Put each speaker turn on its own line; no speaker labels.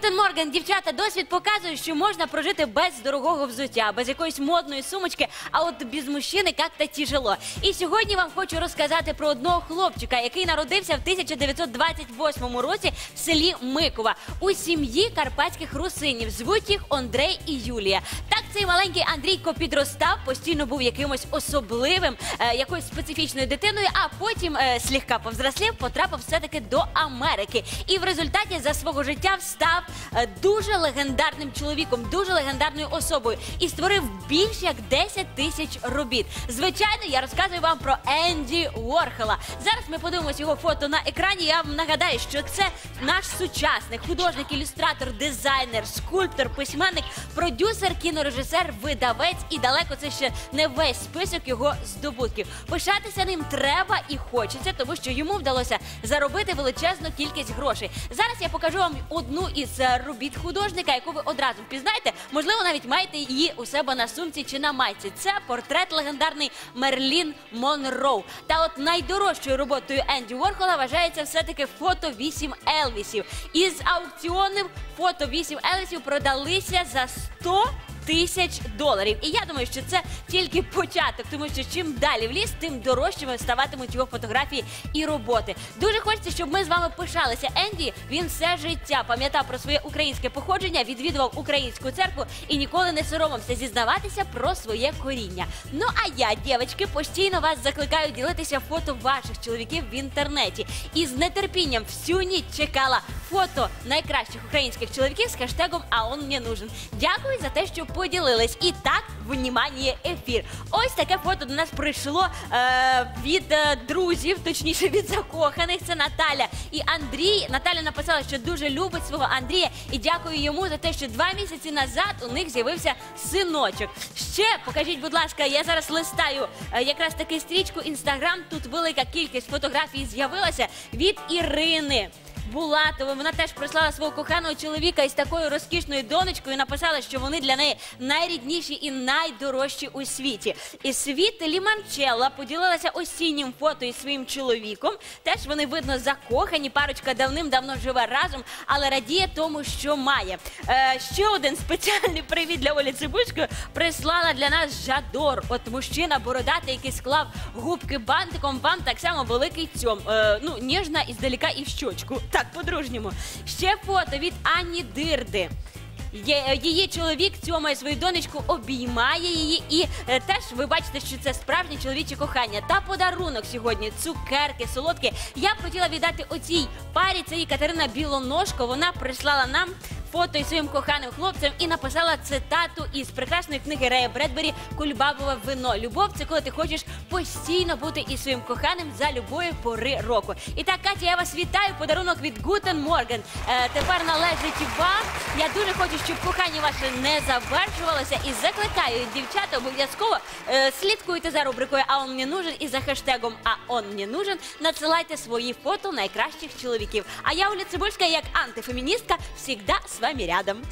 Гутен Морген, дівчата, досвід показує, що можна прожити без дорогого взуття, без якоїсь модної сумочки, а от без мужчини як-то тяжело. І сьогодні вам хочу розказати про одного хлопчика, який народився в 1928 році в селі Микова у сім'ї карпатських русинів. Звуть їх Андрей і Юлія. Так цей маленький Андрійко підростав, постійно був якимось особливим, е, якоюсь специфічною дитиною, а потім е, слегка повзрослів, потрапив все-таки до Америки. І в результаті за свого життя став е, дуже легендарним чоловіком, дуже легендарною особою і створив більш як 10 тисяч робіт. Звичайно, я розказую вам про Енді Уорхола. Зараз ми подивимося його фото на екрані. Я вам нагадаю, що це наш сучасник, художник, ілюстратор, дизайнер, скульптор, письменник, продюсер, кінорежисер, видавець і далеко це ще не весь список його здобутків. Пишатися ним треба і хочеться, тому що йому вдалося заробити величезну кількість грошей. Зараз я покажу вам одну із робіт художника, яку ви одразу впізнаєте. Можливо, навіть маєте її у себе на сумці чи на майці. Це портрет легендарний Мерлін Монроу. Та от найдорожчою роботою Енді Ворхола вважається все-таки фото 8 Елвісів. Із аукціонів фото 8 Елвісів продалися за 100 тисяч доларів. І я думаю, що це тільки початок, тому що чим далі в ліс, тим дорожчими ставатимуть його фотографії і роботи. Дуже хочеться, щоб ми з вами пишалися. Енді він все життя пам'ятав про своє українське походження, відвідував українську церкву і ніколи не соромився зізнаватися про своє коріння. Ну а я, дівчатки, постійно вас закликаю ділитися фото ваших чоловіків в інтернеті. І з нетерпінням всю ніч чекала фото найкращих українських чоловіків з хештегом А он мені нужен. Дякую за те, що поділились. І так, внімання, ефір. Ось таке фото до нас прийшло е, від е, друзів, точніше від закоханих. Це Наталя і Андрій. Наталя написала, що дуже любить свого Андрія, і дякую йому за те, що два місяці назад у них з'явився синочок. Ще покажіть, будь ласка, я зараз листаю е, якраз таки стрічку інстаграм. Тут велика кількість фотографій з'явилася від Ірини. Булатова. Вона теж прислала свого коханого чоловіка із такою розкішною донечкою. і Написала, що вони для неї найрідніші і найдорожчі у світі. І світ Ліманчелла поділилася осіннім фото із своїм чоловіком. Теж вони видно закохані. Парочка давним-давно живе разом, але радіє тому, що має. Е, ще один спеціальний привіт для Олі Цибульської прислала для нас Жадор. От мужчина бородатий, який склав губки бантиком. Вам так само великий цьом. Е, ну ніжна і здалека і в щочку. Так, по-дружньому. Ще фото від Ані Дирди. Є- Її чоловік цьомає свою донечку, обіймає її, і е, теж ви бачите, що це справжнє чоловіче кохання. Та подарунок сьогодні цукерки, солодкі. Я б хотіла віддати оцій парі. Це і Катерина Білоножко. Вона прислала нам фото із своїм коханим хлопцем і написала цитату із прекрасної книги Рея Бредбері Кульбабове вино. Любов це коли ти хочеш постійно бути із своїм коханим за любої пори року. І так, Катя, я вас вітаю. Подарунок від Гутен Морген. Тепер належить вам. Я дуже хочу, щоб кохання ваше не завершувалося. І закликаю дівчата обов'язково е, слідкуйте за рубрикою А он мені нужен і за хештегом А он мені нужен. Надсилайте свої фото найкращих чоловіків. А я Оля Цибульська, як антифеміністка, завжди вами рядом.